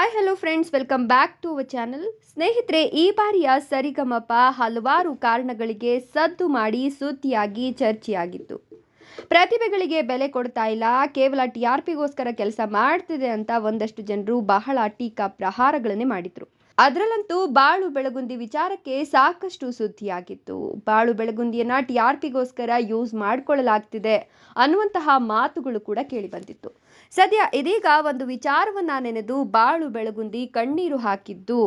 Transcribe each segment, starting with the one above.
Hi hello friends welcome back to our channel ಸ್ನೇಹಿತರೆ, ಈ ಬಾರಿಯ ಸರಿಗಮಪ ಹಲವಾರು ಕಾರಣಗಳಿಗೆ ಸದ್ದು ಮಾಡಿ ಸುದ್ದಿಯಾಗಿ ಚರ್ಚೆಯಾಗಿತ್ತು. ಪ್ರತಿಭೆಗಳಿಗೆ ಬೆಲೆ ಕೊಡ್ತಾ ಇಲ್ಲ. ಕೇವಲ ಟಿ ಆರ್ ಪಿಗೋಸ್ಕರ ಕೆಲಸ ಮಾಡ್ತಿದೆ ಅಂತ ಒಂದಷ್ಟು ಜನರು ಬಹಳ ಟೀಕಾ ಪ್ರಹಾರಗಳನ್ನೇ ಮಾಡಿದ್ರು. ಅದರಲ್ಲಂತೂ ಬಾಳು ಬೆಳಗುಂದಿ ವಿಚಾರಕ್ಕೆ ಸಾಕಷ್ಟು ಸುದ್ದಿಯಾಗಿತ್ತು. ಬಾಳು ಬೆಳಗುಂದಿಯನ್ನ ಟಿ ಆರ್ ಪಿಗೋಸ್ಕರ ಯೂಸ್ ಮಾಡಿಕೊಳ್ಳಲಾಗ್ತಿದೆ ಅನ್ನುವಂತಹ ಮಾತುಗಳು ಕೂಡ ಕೇಳಿಬಂದಿತ್ತು. ಸದ್ಯ ಇದೀಗ ಒಂದು ವಿಚಾರವನ್ನ ನೆನೆದು ಬಾಳು ಬೆಳಗುಂದಿ ಕಣ್ಣೀರು ಹಾಕಿದ್ದು,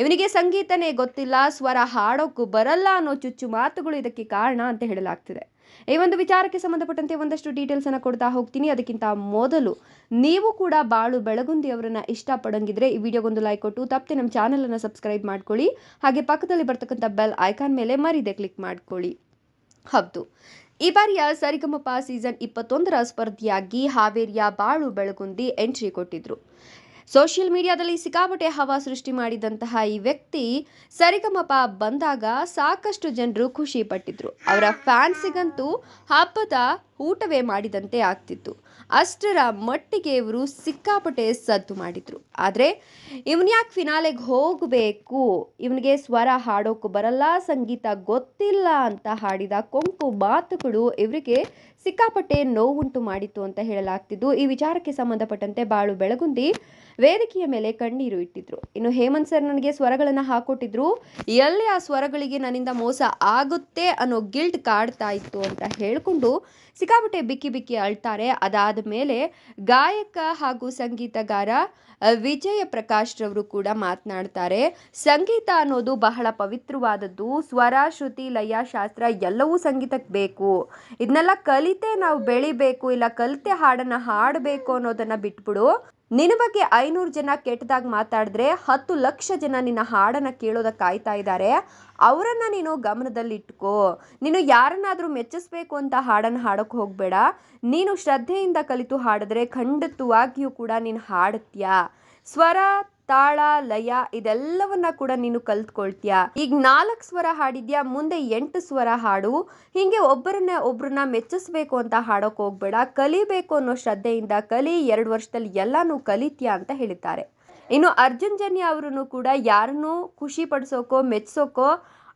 ಇವನಿಗೆ ಸಂಗೀತನೇ ಗೊತ್ತಿಲ್ಲ, ಸ್ವರ ಹಾಡೋಕ್ಕೂ ಬರಲ್ಲ ಅನ್ನೋ ಚುಚ್ಚು ಮಾತುಗಳು ಇದಕ್ಕೆ ಕಾರಣ ಅಂತ ಹೇಳಲಾಗ್ತಿದೆ. ಈ ಒಂದು ವಿಚಾರಕ್ಕೆ ಸಂಬಂಧಪಟ್ಟಂತೆ ಒಂದಷ್ಟು ಡೀಟೇಲ್ಸ್ ಅನ್ನ ಕೊಡ್ತಾ ಹೋಗ್ತೀನಿ. ಅದಕ್ಕಿಂತ ಮೊದಲು ನೀವು ಕೂಡ ಬಾಳು ಬೆಳಗುಂದಿ ಅವರನ್ನ ಇಷ್ಟಪಡಂಗಿದ್ರೆ ಈ ವಿಡಿಯೋಗೊಂದು ಲೈಕ್ ಕೊಟ್ಟು, ತಪ್ಪದೆ ನಮ್ಮ ಚಾನೆಲ್ ಅನ್ನ ಸಬ್ಸ್ಕ್ರೈಬ್ ಮಾಡ್ಕೊಳ್ಳಿ. ಹಾಗೆ ಪಕ್ಕದಲ್ಲಿ ಬರ್ತಕ್ಕಂಥ ಬೆಲ್ ಐಕಾನ್ ಮೇಲೆ ಮರಿದೆ ಕ್ಲಿಕ್ ಮಾಡ್ಕೊಳ್ಳಿ. ಹೌದು. ಈ ಬಾರಿಯ ಸರಿಗಮಪ ಸೀಸನ್ ಇಪ್ಪತ್ತೊಂದರ ಸ್ಪರ್ಧಿಯಾಗಿ ಹಾವೇರಿಯ ಬಾಳು ಬೆಳಗುಂದಿ ಎಂಟ್ರಿ ಕೊಟ್ಟಿದ್ರು. ಸೋಷಿಯಲ್ ಮೀಡಿಯಾದಲ್ಲಿ ಸಿಕ್ಕಾಪಟ್ಟೆ ಹವಾ ಸೃಷ್ಟಿ ಮಾಡಿದಂತಹ ಈ ವ್ಯಕ್ತಿ ಸರಿಗಮಪ ಬಂದಾಗ ಸಾಕಷ್ಟು ಜನರು ಖುಷಿ ಪಟ್ಟಿದ್ರು. ಅವರ ಫ್ಯಾನ್ಸಿಗಂತೂ ಹಬ್ಬದ ಊಟವೇ ಮಾಡಿದಂತೆ ಆಗ್ತಿತ್ತು. ಅಷ್ಟರ ಮಟ್ಟಿಗೆ ಇವರು ಸಿಕ್ಕಾಪಟ್ಟೆ ಸದ್ದು ಮಾಡಿದ್ರು. ಆದರೆ ಇವನ್ಯಾಕೆ ಫಿನಾಲೆಗೆ ಹೋಗಬೇಕು? ಇವನಿಗೆ ಸ್ವರ ಹಾಡೋಕ್ಕೂ ಬರಲ್ಲ, ಸಂಗೀತ ಗೊತ್ತಿಲ್ಲ ಅಂತ ಹಾಡಿದ ಕೊಂಕು ಮಾತುಗಳು ಇವರಿಗೆ ಸಿಕ್ಕಾಪಟ್ಟೆ ನೋವುಂಟು ಮಾಡಿತ್ತು ಅಂತ ಹೇಳಲಾಗ್ತಿದ್ದು. ಈ ವಿಚಾರಕ್ಕೆ ಸಂಬಂಧಪಟ್ಟಂತೆ ಬಾಳು ಬೆಳಗುಂದಿ ವೇದಿಕೆಯ ಮೇಲೆ ಕಣ್ಣೀರು ಇಟ್ಟಿದ್ರು. ಇನ್ನು ಹೇಮಂತ್ ಸರ್ ನನಗೆ ಸ್ವರಗಳನ್ನು ಹಾಕೊಟ್ಟಿದ್ರು. ಎಲ್ಲಿ ಆ ಸ್ವರಗಳಿಗೆ ನನ್ನಿಂದ ಮೋಸ ಆಗುತ್ತೆ ಅನ್ನೋ ಗಿಲ್ಟ್ ಕಾಡ್ತಾ ಇತ್ತು ಅಂತ ಹೇಳಿಕೊಂಡು ಸಿಕ್ಕಾಪಟ್ಟೆ ಬಿಕ್ಕಿ ಬಿಕ್ಕಿ ಅಳ್ತಾರೆ. ಅದಾದ ಮೇಲೆ ಗಾಯಕ ಹಾಗೂ ಸಂಗೀತಗಾರ ವಿಜಯ ಪ್ರಕಾಶ್ ರವರು ಕೂಡ ಮಾತನಾಡ್ತಾರೆ. ಸಂಗೀತ ಅನ್ನೋದು ಬಹಳ ಪವಿತ್ರವಾದದ್ದು. ಸ್ವರ ಶ್ರುತಿ ಲಯ ಶಾಸ್ತ್ರ ಎಲ್ಲವೂ ಸಂಗೀತಕ್ಕೆ ಬೇಕು. ಇದನ್ನೆಲ್ಲ ಕಲಿತೆ ನಾವು ಬೆಳಿಬೇಕು, ಇಲ್ಲ ಕಲಿತೆ ಹಾಡನ್ನ ಹಾಡಬೇಕು ಅನ್ನೋದನ್ನ ಬಿಟ್ಬಿಡು. ನಿನ್ನ ಬಗ್ಗೆ ಐನೂರು ಜನ ಕೆಟ್ಟದಾಗಿ ಮಾತಾಡಿದ್ರೆ ಹತ್ತು ಲಕ್ಷ ಜನ ನಿನ್ನ ಹಾಡನ್ನು ಕೇಳೋದಕ್ಕೆ ಕಾಯ್ತಾ ಇದ್ದಾರೆ ಅವರನ್ನು ನೀನು ಗಮನದಲ್ಲಿಟ್ಕೋ. ನೀನು ಯಾರನ್ನಾದರೂ ಮೆಚ್ಚಿಸ್ಬೇಕು ಅಂತ ಹಾಡನ್ನು ಹಾಡೋಕ್ಕೆ ಹೋಗಬೇಡ. ನೀನು ಶ್ರದ್ಧೆಯಿಂದ ಕಲಿತು ಹಾಡಿದ್ರೆ ಖಂಡಿತವಾಗಿಯೂ ಕೂಡ ನೀನು ಹಾಡುತ್ತೀಯ? ಸ್ವರ ತಾಳ ಲಯ ಇದೆಲ್ಲವನ್ನ ಕೂಡ ನೀನು ಕಲ್ತ್ಕೊಳ್ತೀಯ. ಈಗ ನಾಲ್ಕು ಸ್ವರ ಹಾಡಿದ್ಯಾ, ಮುಂದೆ ಎಂಟು ಸ್ವರ ಹಾಡು. ಹಿಂಗೆ ಒಬ್ಬರನ್ನ ಒಬ್ರನ್ನ ಮೆಚ್ಚಿಸ್ಬೇಕು ಅಂತ ಹಾಡೋಕ್ ಹೋಗ್ಬೇಡ. ಕಲಿಬೇಕು ಅನ್ನೋ ಶ್ರದ್ಧೆಯಿಂದ ಕಲಿ, ಎರಡು ವರ್ಷದಲ್ಲಿ ಎಲ್ಲಾನು ಕಲಿತೀಯ ಅಂತ ಹೇಳಿದ್ದಾರೆ. ಇನ್ನು ಅರ್ಜುನ್ ಜನ್ಯ ಅವರನ್ನು ಕೂಡ ಯಾರನ್ನೂ ಖುಷಿ ಪಡಿಸೋಕೋ, ಮೆಚ್ಸೋಕೋ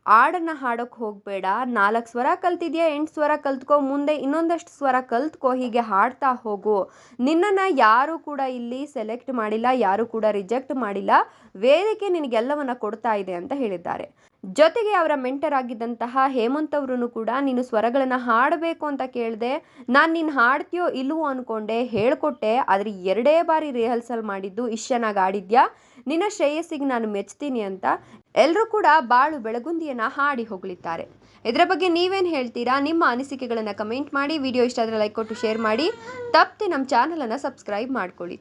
ಹಾಡನ್ನು ಹಾಡೋಕ್ಕೆ ಹೋಗಬೇಡ. ನಾಲ್ಕು ಸ್ವರ ಕಲ್ತಿದ್ಯಾ, ಎಂಟು ಸ್ವರ ಕಲ್ತ್ಕೋ, ಮುಂದೆ ಇನ್ನೊಂದಷ್ಟು ಸ್ವರ ಕಲ್ತ್ಕೋ, ಹೀಗೆ ಹಾಡ್ತಾ ಹೋಗು. ನಿನ್ನನ್ನು ಯಾರೂ ಕೂಡ ಇಲ್ಲಿ ಸೆಲೆಕ್ಟ್ ಮಾಡಿಲ್ಲ, ಯಾರೂ ಕೂಡ ರಿಜೆಕ್ಟ್ ಮಾಡಿಲ್ಲ. ವೇದಿಕೆ ನಿನಗೆಲ್ಲವನ್ನ ಕೊಡ್ತಾ ಇದೆ ಅಂತ ಹೇಳಿದ್ದಾರೆ. ಜೊತೆಗೆ ಅವರ ಮೆಂಟರ್ ಆಗಿದ್ದಂತಹ ಹೇಮಂತ್ ಅವರನ್ನು ಕೂಡ ನೀನು ಸ್ವರಗಳನ್ನು ಹಾಡಬೇಕು ಅಂತ ಕೇಳಿದೆ, ನಾನು ನೀನು ಹಾಡ್ತೀಯೋ ಇಲ್ಲವೋ ಅಂದ್ಕೊಂಡೆ ಹೇಳಿಕೊಟ್ಟೆ, ಆದರೆ ಎರಡೇ ಬಾರಿ ರಿಹರ್ಸಲ್ ಮಾಡಿದ್ದು ಇಷ್ಟು ಚೆನ್ನಾಗಿ ಆಡಿದ್ಯಾ ನಿನ್ನ ಶ್ರೇಯಸ್ಸಿಗೆ ನಾನು ಮೆಚ್ತೀನಿ ಅಂತ ಎಲ್ಲರೂ ಕೂಡ ಬಾಳು ಬೆಳಗುಂದಿಯನ್ನು ಹಾಡಿ ಹೊಗಳಿದ್ದಾರೆ ಇದರ ಬಗ್ಗೆ ನೀವೇನು ಹೇಳ್ತೀರಾ? ನಿಮ್ಮ ಅನಿಸಿಕೆಗಳನ್ನು ಕಮೆಂಟ್ ಮಾಡಿ ವಿಡಿಯೋ ಇಷ್ಟ ಆದರೆ ಲೈಕ್ ಕೊಟ್ಟು ಶೇರ್ ಮಾಡಿ. ತಪ್ಪದೆ ನಮ್ಮ ಚಾನಲನ್ನು ಸಬ್ಸ್ಕ್ರೈಬ್ ಮಾಡ್ಕೊಳ್ಳಿ.